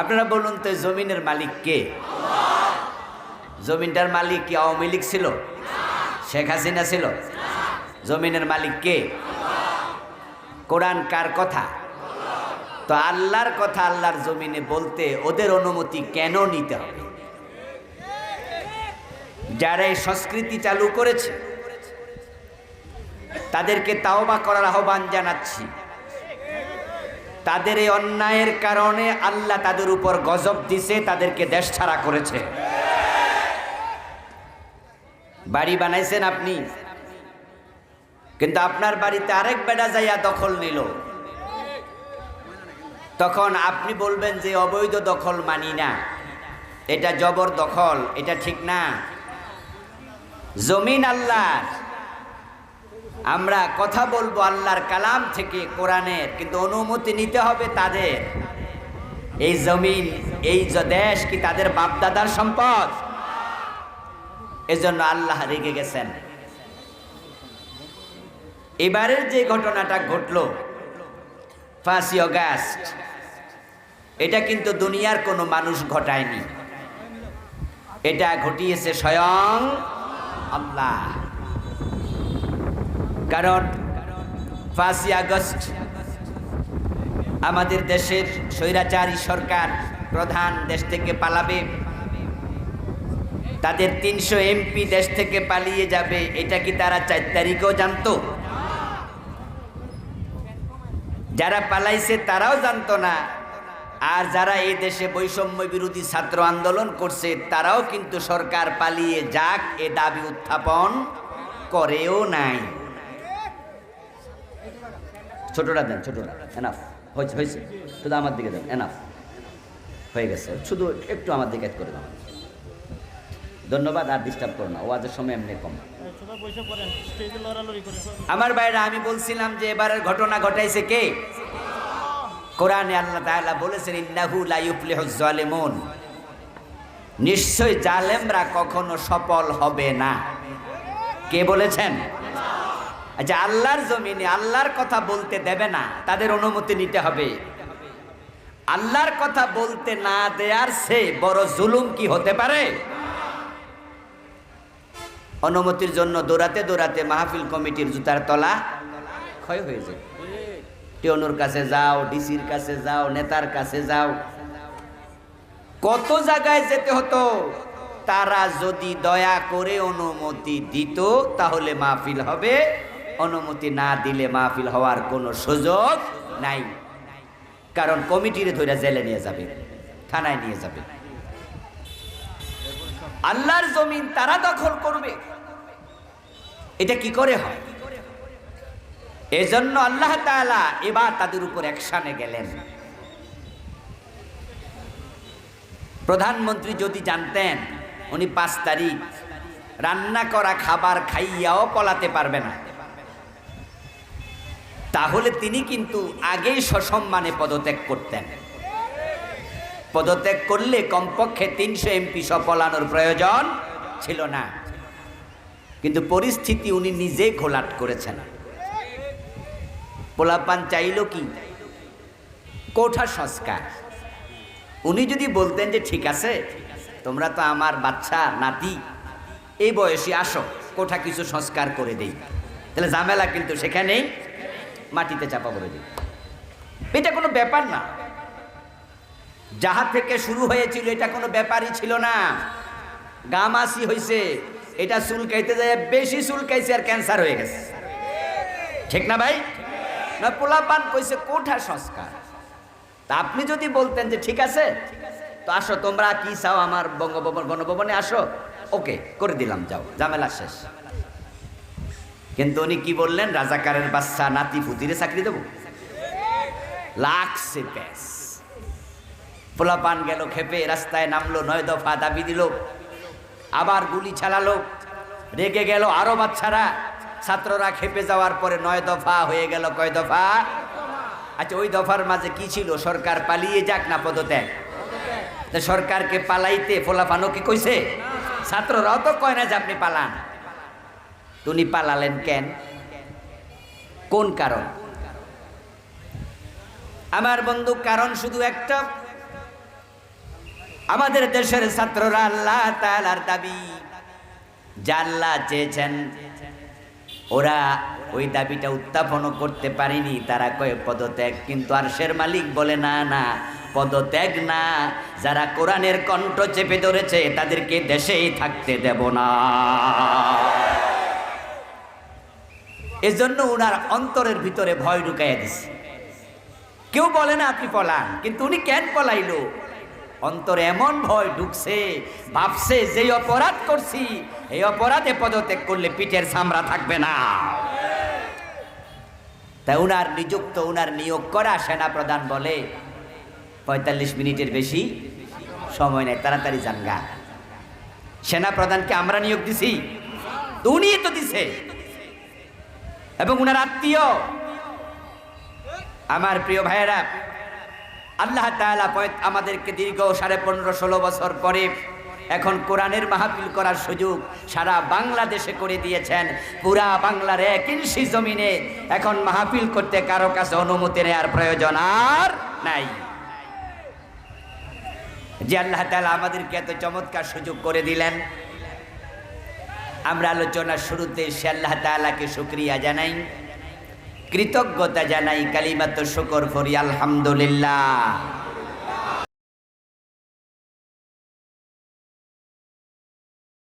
আপনারা বলুন তো, জমিনের মালিক কে? জমিনটার মালিক কি আওয়ামী লীগ ছিল? শেখ হাসিনা ছিল? জমিনের মালিক কে? কোরআন কার কথা? তো আল্লাহর কথা আল্লাহর জমিনে বলতে ওদের অনুমতি কেন নিতে হবে? যারা এই সংস্কৃতি চালু করেছে, তাদেরকে তাওবা করার আহ্বান জানাচ্ছি। তাদের এই অন্যায়ের কারণে আল্লাহ তাদের উপর গজব দিছে, তাদেরকে দেশ ছাড়া করেছে। বাড়ি বানাইছেন আপনি। কিন্তু আপনার বাড়িতে আরেক বেড়া যাইয়া দখল নিল। তখন আপনি বলবেন যে, অবৈধ দখল মানি না। এটা জবর দখল, এটা ঠিক না। জমিন আল্লাহর। আমরা কথা বলব আল্লাহর কালাম থেকে কোরআনের, কিন্তু অনুমতি নিতে হবে তাদের। এই জমিন, এই দেশ কি তাদের বাপদাদার সম্পদ? এজন্য আল্লাহ রেগে গেছেন। এবারের যে ঘটনাটা ঘটলো, ফাঁসি অগাস্ট, এটা কিন্তু দুনিয়ার কোনো মানুষ ঘটায়নি। এটা ঘটিয়েছে স্বয়ং আল্লাহ। কারণ পাঁচই আগস্ট আমাদের দেশের স্বৈরাচারী সরকার প্রধান দেশ থেকে পালাবে। তাদের তিনশো এমপি দেশ থেকে পালিয়ে যাবে, এটা কি তারা চার তারিখেও জানতো? যারা পালাইছে তারাও জানতো না। আর যারা এই দেশে বৈষম্য বিরোধী ছাত্র আন্দোলন করছে, তারাও কিন্তু সরকার পালিয়ে যাক এ দাবি উত্থাপন করেও নাই। ছোটটা দেন, ছোটটা। এনাফ হয়েছে শুধু আমার দিকে দেন। এনাফ হয়ে গেছে। শুধু একটু আমার দিকে করে দাও। ধন্যবাদ, আর ডিস্টার্ব করো না। ওয়াজের সময় এমনি কম। আমার বাইরে আমি বলছিলাম যে এবারের ঘটনা ঘটাইছে কে? কোরআনে আল্লাহ তাআলা বলেছেন, ইন্নাহু লা ইউফলিহুজ জালিমুন নিশ্চয় জালেমরা কখনো সফল হবে না। কে বলেছেন? আচ্ছা আল্লাহর জমিনে আল্লাহর কথা বলতে দেবে না, তাদের অনুমতি নিতে হবে। আল্লাহর কথা বলতে না দেয়ার সে বড় জুলুম কি হতে পারে? অনুমতির জন্য দৌড়াতে দৌড়াতে মাহফিল কমিটির জুতার তলা ক্ষয় হয়ে যায়। টিওনুর কাছে যাও, ডিসির কাছে যাও, নেতার কাছে যাও। কত জায়গায় যেতে হতো, তারা যদি দয়া করে অনুমতি দিত, তাহলে মাহফিল হবে অনুমতি না দিলে মাহফিল হওয়ার কোনো সুযোগ নাই। কারণ কমিটিরে ধরে জেলে নিয়ে যাবে, থানায় নিয়ে যাবে। আল্লাহর জমিন তারা দখল করবে। এটা কি করে হয়? এজন্য আল্লাহ তাআলা এবার তাদের উপর অ্যাকশনে গেলেন। প্রধানমন্ত্রী যদি জানতেন, উনি পাঁচ তারিখ রান্না করা খাবার খাইয়াও পলাতে পারবে না। তাহলে তিনি কিন্তু আগেই সসম্মানে পদত্যাগ করতেন। পদত্যাগ করলে কমপক্ষে তিনশো এমপি সফলানোর প্রয়োজন ছিল না। কিন্তু পরিস্থিতি উনি নিজে ঘোলাট করেছেন। পোলাপান চাইল কি? কোঠা সংস্কার। উনি যদি বলতেন যে, ঠিক আছে, তোমরা তো আমার বাচ্চা, নাতি, এই বয়সে আসো, কোঠা কিছু সংস্কার করে দেই। তাহলে ঝামেলা কিন্তু সেখানেই মাটিতে চাপা পড়ে দিই এটা কোনো ব্যাপার না। যাহা থেকে শুরু হয়েছিল এটা কোনো ব্যাপারই ছিল না। গামাসি হয়েছে এটা চুলকাইতে যায়, বেশি চুলকাইছে আর ক্যান্সার হয়ে গেছে। ঠিক না ভাই? না, পোলাপান কইছে কোঠা সংস্কার। তা আপনি যদি বলতেন যে ঠিক আছে, তো আসো, তোমরা কি চাও আমার বঙ্গভবন গণভবনে আসো। ওকে, করে দিলাম, যাও, ঝামেলা শেষ। কিন্তু উনি কি বললেন? রাজাকারের বাচ্চা নাতি ফুতিরে চাকরি দেবো। লাগছে প্যাস পোলাপান গেল খেপে, রাস্তায় নামলো, নয় দফা দাবি দিল। আবার গুলি চালালো। রেগে গেল আরও বাচ্চারা। ছাত্ররা খেপে যাওয়ার পরে নয় দফা হয়ে গেল কয় দফা? আচ্ছা ওই দফার মাঝে কি ছিল? সরকার পালিয়ে যাক না পদত্যাগ? সরকারকে পালাইতে ফোলাফানো কি কইছে? ছাত্ররাও তো কয় না যে আপনি পালান। তো উনি পালালেন কেন? কোন কারণ? আমার বন্ধু, কারণ শুধু একটা। আমাদের দেশের ছাত্ররা আল্লাহ তাআলার দাবি। আল্লাহ চেয়েছেন, ওরা ওই দাবিটা উত্থাপন করতে পারেনি। তারা কয়ে, পদত্যাগ কিন্তু আরশের মালিক বলে, না না, পদত্যাগ না। যারা কোরআনের কণ্ঠ চেপে ধরেছে, তাদেরকে দেশেই থাকতে দেব না। এজন্য উনার অন্তরের ভিতরে ভয় ঢুকাইয়া দিছে। কেউ বলে না আপনি পলান, কিন্তু উনি কেন পলাইলো? অন্তরে এমন ভয় ঢুকছে, ভাবছে যে অপরাধ করছি, এই অপরাধে পদত্যাগ করলে পিঠের চামড়া থাকবে না। তাই উনার নিযুক্ত, উনার নিয়োগ করা সেনা প্রধান বলে, পঁয়তাল্লিশ মিনিটের বেশি সময় নেই, তাড়াতাড়ি জানগা সেনা প্রধানকে আমরা নিয়োগ দিছি, উনি তো দিছে। এবং উনার আত্মীয়। আমার প্রিয় ভাইয়েরা, আল্লাহ আমাদেরকে দীর্ঘ সাড়ে পনেরো ষোলো বছর পরে এখন কোরআনের মাহফিল করার সুযোগ সারা বাংলাদেশে করে দিয়েছেন। পুরা বাংলার এক ইঞ্চি জমিনে এখন মাহফিল করতে কারও কাছে অনুমতি নেওয়ার প্রয়োজন আর নাই। যে আল্লাহ তাআলা আমাদেরকে এত চমৎকার সুযোগ করে দিলেন আমরা আলোচনার শুরুতে সে আল্লাহ তালাকে শুক্রিয়া জানাই কৃতজ্ঞতা জানাই কালিমাত শুকর ফরি আলহামদুলিল্লাহ।